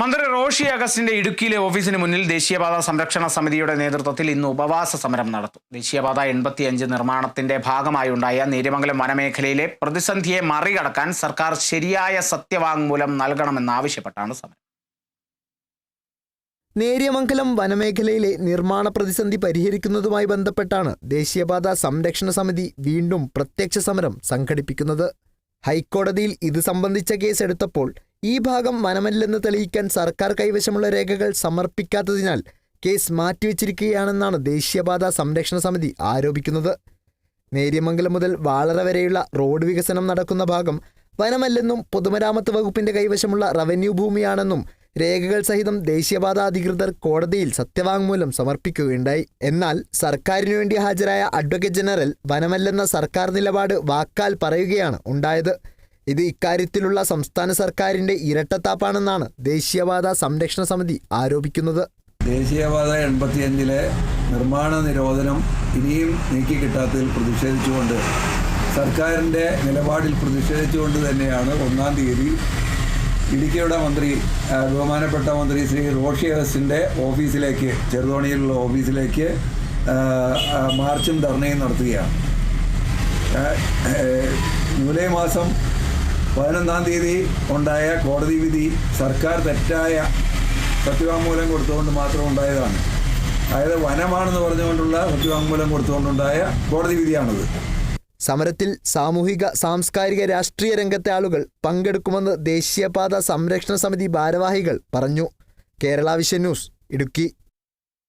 മന്ത്രി റോഷി അഗസ്റ്റിന്റെ ഇടുക്കിയിലെ ഓഫീസിന് മുന്നിൽ ദേശീയപാത സംരക്ഷണ സമിതിയുടെ നേതൃത്വത്തിൽ ഇന്ന് ഉപവാസ സമരം നടത്തും. ദേശീയപാത എൺപത്തിയഞ്ച് നിർമ്മാണത്തിന്റെ ഭാഗമായുണ്ടായ നേര്യമംഗലം വനമേഖലയിലെ പ്രതിസന്ധിയെ മറികടക്കാൻ സർക്കാർ ശരിയായ സത്യവാങ്മൂലം നൽകണമെന്നാവശ്യപ്പെട്ടാണ് സമരം. നേര്യമംഗലം വനമേഖലയിലെ നിർമ്മാണ പ്രതിസന്ധി പരിഹരിക്കുന്നതുമായി ബന്ധപ്പെട്ടാണ് ദേശീയപാത സംരക്ഷണ സമിതി വീണ്ടും പ്രത്യക്ഷ സമരം സംഘടിപ്പിക്കുന്നത്. ഹൈക്കോടതിയിൽ ഇത് സംബന്ധിച്ച കേസ് എടുത്തപ്പോൾ ഈ ഭാഗം വനമല്ലെന്ന് തെളിയിക്കാൻ സർക്കാർ കൈവശമുള്ള രേഖകൾ സമർപ്പിക്കാത്തതിനാൽ കേസ് മാറ്റിവെച്ചിരിക്കുകയാണെന്നാണ് ദേശീയപാത സംരക്ഷണ സമിതി ആരോപിക്കുന്നത്. നേര്യമംഗലം മുതൽ വാളറ വരെയുള്ള റോഡ് വികസനം നടക്കുന്ന ഭാഗം വനമല്ലെന്നും പൊതുമരാമത്ത് വകുപ്പിന്റെ കൈവശമുള്ള റവന്യൂ ഭൂമിയാണെന്നും രേഖകൾ സഹിതം ദേശീയപാത അധികൃതർ കോടതിയിൽ സത്യവാങ്മൂലം സമർപ്പിക്കുകയുണ്ടായി. എന്നാൽ സർക്കാരിനു വേണ്ടി ഹാജരായ അഡ്വക്കേറ്റ് ജനറൽ വനമല്ലെന്ന സർക്കാർ നിലപാട് വാക്കാൽ പറയുകയാണ് ഉണ്ടായത്. ഇത് ഇക്കാര്യത്തിലുള്ള സംസ്ഥാന സർക്കാരിന്റെ ഇരട്ടത്താപ്പാണെന്നാണ് ദേശീയപാത സംരക്ഷണ സമിതി ആരോപിക്കുന്നത്. ദേശീയപാത എൺപത്തിയഞ്ചിലെ നിർമ്മാണ നിരോധനം ഇനിയും നീക്കിക്കിട്ടാത്തതിൽ പ്രതിഷേധിച്ചുകൊണ്ട് സർക്കാരിന്റെ നിലപാടിൽ പ്രതിഷേധിച്ചുകൊണ്ട് തന്നെയാണ് ഒന്നാം തീയതി ഇടുക്കിയുടെ മന്ത്രി ബഹുമാനപ്പെട്ട മന്ത്രി ശ്രീ റോഷി അഗസ്റ്റിന്റെ ഓഫീസിലേക്ക് ചെറുതോണിയിലുള്ള ഓഫീസിലേക്ക് മാർച്ചും ധർണയും നടത്തുകയാണ്. ജൂലൈ മാസം പതിനൊന്നാം തീയതി ഉണ്ടായ കോടതി വിധി സർക്കാർ തെറ്റായ സത്യവാങ്മൂലം കൊടുത്തുകൊണ്ട് മാത്രം ഉണ്ടായതാണ്. അതായത് വനമാണെന്ന് പറഞ്ഞുകൊണ്ടുള്ള സത്യവാങ്മൂലം കൊടുത്തുകൊണ്ടുണ്ടായ കോടതി വിധിയാണത്. സമരത്തിൽ സാമൂഹിക സാംസ്കാരിക രാഷ്ട്രീയ രംഗത്തെ ആളുകൾ പങ്കെടുക്കുമെന്ന് ദേശീയപാത സംരക്ഷണ സമിതി ഭാരവാഹികൾ പറഞ്ഞു. Kerala vision news Idukki.